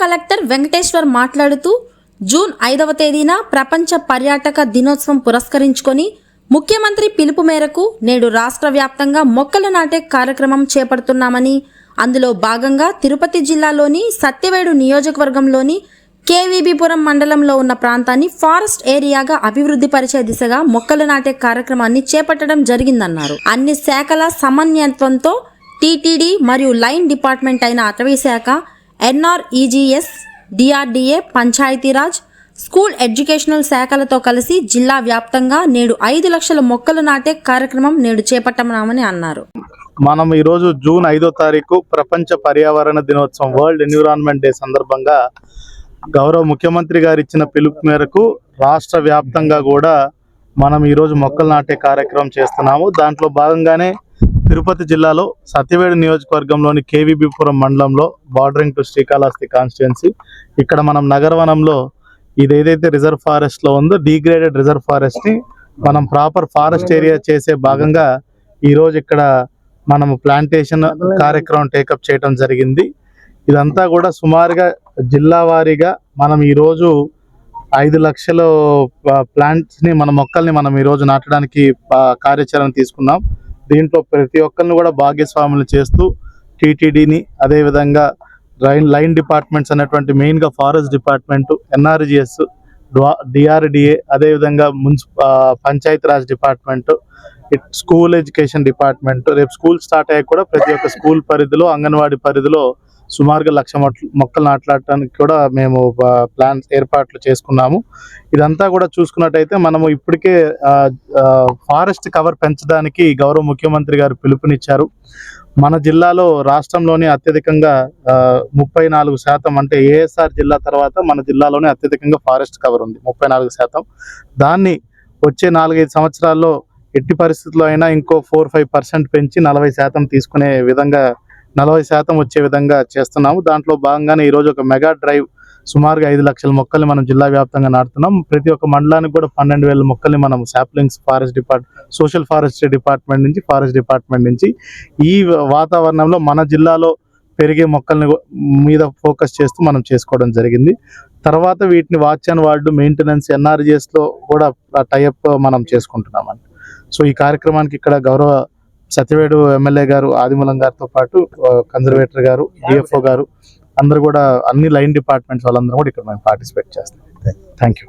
Collector Venkateshwar మాట్లాడుతూ June ఐదవ తేదీన ప్రపంచ పర్యాటక దినోత్సవం పురస్కరించుకొని ముఖ్యమంత్రి పిలుపు మేరకు నేడు రాష్ట్ర వ్యాప్తంగా మొక్కలు నాటే కార్యక్రమం చేపడుతున్నామని అందులో భాగంగా తిరుపతి జిల్లాలోని సత్యవేడు నియోజకవర్గంలోని కేవీబీపురం మండలంలో ఉన్న ప్రాంతాన్ని ఫారెస్ట్ ఏరియాగా అభివృద్ధి పరిచే దిశగా మొక్కలు నాటే కార్యక్రమాన్ని చేపట్టడం జరిగిందన్నారు. అన్ని శాఖల సమన్వయత్వంతో టీటీడీ మరియు లైన్ డిపార్ట్మెంట్ అయిన అటవీ శాఖ NREGS DRDA Panchayati Raj school educational శాఖలతో కలిసి జిల్లా వ్యాప్తంగా నేడు ఐదు లక్షల మొక్కలు నాటే కార్యక్రమం నేడు చేపట్టమని అన్నారు. మనం ఈరోజు జూన్ ఐదో తారీఖు ప్రపంచ పర్యావరణ దినోత్సవం వరల్డ్ ఎన్విరాన్మెంట్ డే సందర్భంగా గౌరవ ముఖ్యమంత్రి గారు ఇచ్చిన పిలుపు మేరకు రాష్ట్ర వ్యాప్తంగా కూడా మనం ఈరోజు మొక్కలు నాటే కార్యక్రమం చేస్తున్నాము. దాంట్లో భాగంగానే తిరుపతి జిల్లాలో సత్యవేడు నియోజకవర్గంలోని కేవీబీపురం మండలంలో బార్డరింగ్ టు శ్రీకాళహస్తి కాన్స్టిట్యున్సీ ఇక్కడ మనం నగరవనంలో ఇది ఏదైతే రిజర్వ్ ఫారెస్ట్లో ఉందో డీగ్రేడెడ్ రిజర్వ్ ఫారెస్ట్ని మనం ప్రాపర్ ఫారెస్ట్ ఏరియా చేసే భాగంగా ఈ రోజు ఇక్కడ మనం ప్లాంటేషన్ కార్యక్రమం టేకప్ చేయడం జరిగింది. ఇదంతా కూడా సుమారుగా జిల్లా వారీగా మనం ఈ రోజు ఐదు లక్షల ప్లాంట్స్ని మన మొక్కల్ని మనం ఈ రోజు నాటడానికి కార్యాచరణ తీసుకున్నాం. దీంట్లో ప్రతి ఒక్కరిని కూడా భాగస్వాములు చేస్తూ టీటీడీని అదేవిధంగా రైన్ లైన్ డిపార్ట్మెంట్స్ అనేటువంటి మెయిన్గా ఫారెస్ట్ డిపార్ట్మెంట్ ఎన్ఆర్జిఎస్ డిఆర్డిఏ అదేవిధంగా మున్సి panchayat raj department school education department. రేపు స్కూల్ స్టార్ట్ అయ్యాక కూడా ప్రతి ఒక్క స్కూల్ పరిధిలో అంగన్వాడీ పరిధిలో సుమారుగా లక్ష మొక్కలు నాటడానికి కూడా మేము ప్లాన్స్ ఏర్పాట్లు చేసుకున్నాము. ఇదంతా కూడా చూసుకున్నట్టయితే మనము ఇప్పటికే ఫారెస్ట్ కవర్ పెంచడానికి గౌరవ ముఖ్యమంత్రి గారు పిలుపునిచ్చారు. మన జిల్లాలో రాష్ట్రంలోనే అత్యధికంగా ముప్పై నాలుగు శాతం అంటే ఏఎస్ఆర్ జిల్లా తర్వాత మన జిల్లాలోనే అత్యధికంగా ఫారెస్ట్ కవర్ ఉంది ముప్పై నాలుగు శాతం. దాన్ని వచ్చే నాలుగైదు సంవత్సరాల్లో ఎట్టి పరిస్థితుల్లో అయినా ఇంకో ఫోర్ ఫైవ్ పర్సెంట్ పెంచి నలభై శాతం తీసుకునే విధంగా నలభై శాతం వచ్చే విధంగా చేస్తున్నాము. దాంట్లో భాగంగానే ఈరోజు ఒక మెగా డ్రైవ్ సుమారుగా ఐదు లక్షల మొక్కల్ని మనం జిల్లా వ్యాప్తంగా నాటుతున్నాం. ప్రతి ఒక్క మండలానికి కూడా పన్నెండు వేల మొక్కల్ని మనం saplings forest depart social forestry department నుంచి ఫారెస్ట్ డిపార్ట్మెంట్ నుంచి ఈ వాతావరణంలో మన జిల్లాలో పెరిగే మొక్కల్ని మీద ఫోకస్ చేస్తూ మనం చేసుకోవడం జరిగింది. తర్వాత వీటిని వాచ్ అండ్ వార్డు మెయింటెనెన్స్ ఎన్ఆర్జిఎస్లో కూడా టైఅప్ మనం చేసుకుంటున్నామండి. సో ఈ కార్యక్రమానికి ఇక్కడ గౌరవ సత్యవేడు ఎమ్మెల్యే గారు ఆదిమూలం గారితో పాటు కన్జర్వేటర్ గారు డిఎఫ్ఓ గారు అందరూ కూడా అన్ని లైన్ డిపార్ట్మెంట్స్ వాళ్ళందరూ కూడా ఇక్కడ మేము పార్టిసిపేట్ చేస్తాం. Thank you